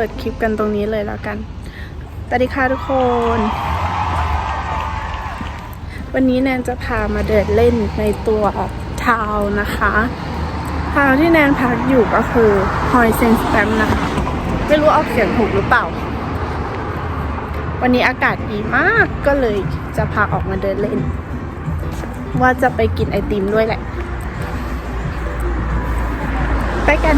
ปิดคลิปกันตรงนี้เลยแล้วกันสวัสดีค่ะทุกคน วันนี้แนนจะพามาเดินเล่นในตัวทาวนะคะทาวที่แนนพักอยู่ก็คือฮอยเซนสแตมนะคะ ไม่รู้ออกเสียงถูกหรือเปล่า วันนี้อากาศดีมากก็เลยจะพาออกมาเดินเล่น ว่าจะไปกินไอติมด้วยแหละ ไปกัน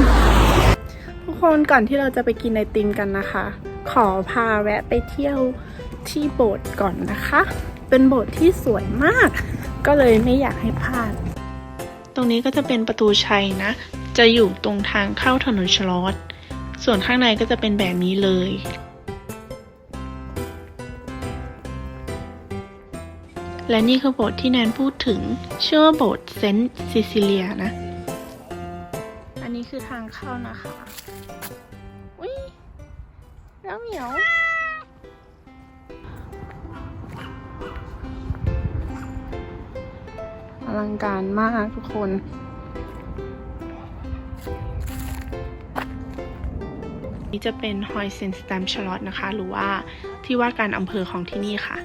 คนก่อนที่เราจะไปกินไอติมกันนะคะ ขอพาแวะไปเที่ยวที่โบสถ์ก่อนนะคะ เป็นโบสถ์ที่สวยมาก ก็เลยไม่อยากให้พลาด ตรงนี้ก็จะเป็นประตูชัยนะ จะอยู่ตรงทางเข้าถนนชลอตส่วนข้างในก็จะเป็นแบบนี้เลยและนี่คือโบสถ์ที่แนนพูดถึงเชื่อว่าโบสถ์เซนต์ซิซิเลียนะ คือทางเข้านะคะ อุ้ยแล้วเหมียวอลังการมากทุกคนนี่จะเป็นฮอยเซนสแตมชลอตนะคะ หรือว่าที่ว่าการอำเภอของที่นี่ค่ะ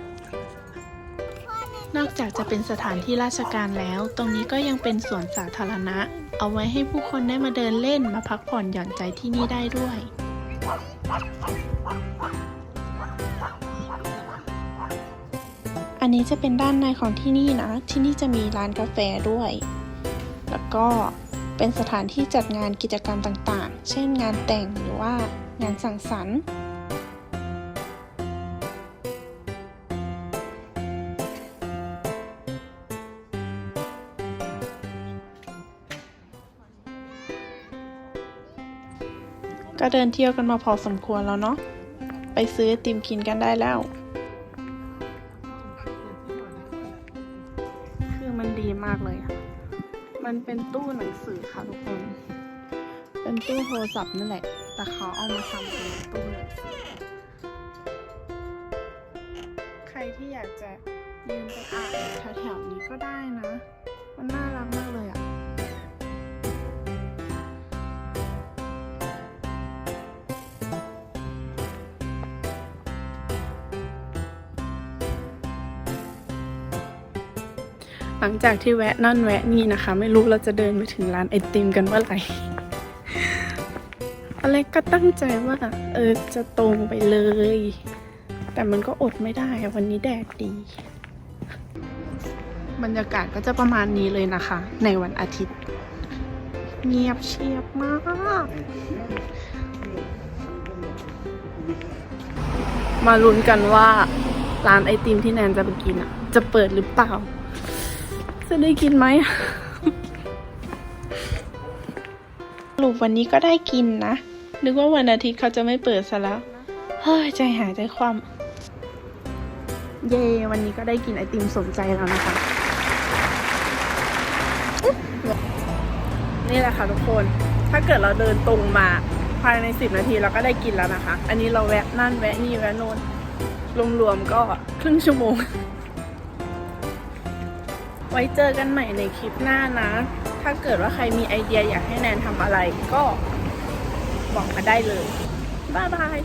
นอกจากจะเป็นสถานที่ราชการแล้ว ตรงนี้ก็ยังเป็นสวนสาธารณะ เอาไว้ให้ผู้คนได้มาเดินเล่นมาพักผ่อนหย่อนใจที่นี่ได้ด้วย อันนี้จะเป็นด้านในของที่นี่นะ ที่นี่จะมีร้านกาแฟด้วย แล้วก็เป็นสถานที่จัดงานกิจกรรมต่างๆ เช่นงานแต่งหรือว่างานสังสรรค์ ก็เดินเที่ยวกันมาพอสมควรแล้วเนาะ ไปซื้อไอติมกินกันได้แล้ว คือมันดีมากเลยอะมันเป็นตู้หนังสือค่ะทุกคน เป็นตู้โทรศัพท์นั่นแหละ แต่เขาเอามาทำเป็นตู้หนังสือ ใครที่อยากจะยืนไปอ่านแถวๆนี้ก็ได้นะ มันน่ารักมากเลยอะ หลังจากที่แวะนั่นแวะนี่นะคะ ไม่รู้เราจะเดินไปถึงร้านไอติมกันเมื่อไหร่อะไรก็ตั้งใจว่า เออจะตรงไปเลย แต่มันก็อดไม่ได้วันนี้แดดดี บรรยากาศก็จะประมาณนี้เลยนะคะ ในวันอาทิตย์ เงียบเชียบมากมาลุ้นกันว่าร้านไอติมที่แนนจะไปกินอะ จะเปิดหรือเปล่า จะได้กินไหมสรุปวันนี้ก็ได้กินนะ นึกว่าวันอาทิตย์เขาจะไม่เปิดซะแล้ว เฮ้ย ใจหายใจความ เย่วันนี้ก็ได้กินไอติมสมใจแล้วนะคะ นี่แหละค่ะทุกคน ถ้าเกิดเราเดินตรงมาภายใน 10 นาทีเราก็ได้กินแล้วนะคะ อันนี้เราแวะนั่นแวะนี่แวะโน่นรวมๆก็ครึ่งชั่วโมง ไว้เจอกันใหม่ในคลิปหน้านะ ถ้าเกิดว่าใครมีไอเดียอยากให้แนนทำอะไรก็บอกมาได้เลย บ๊ายบาย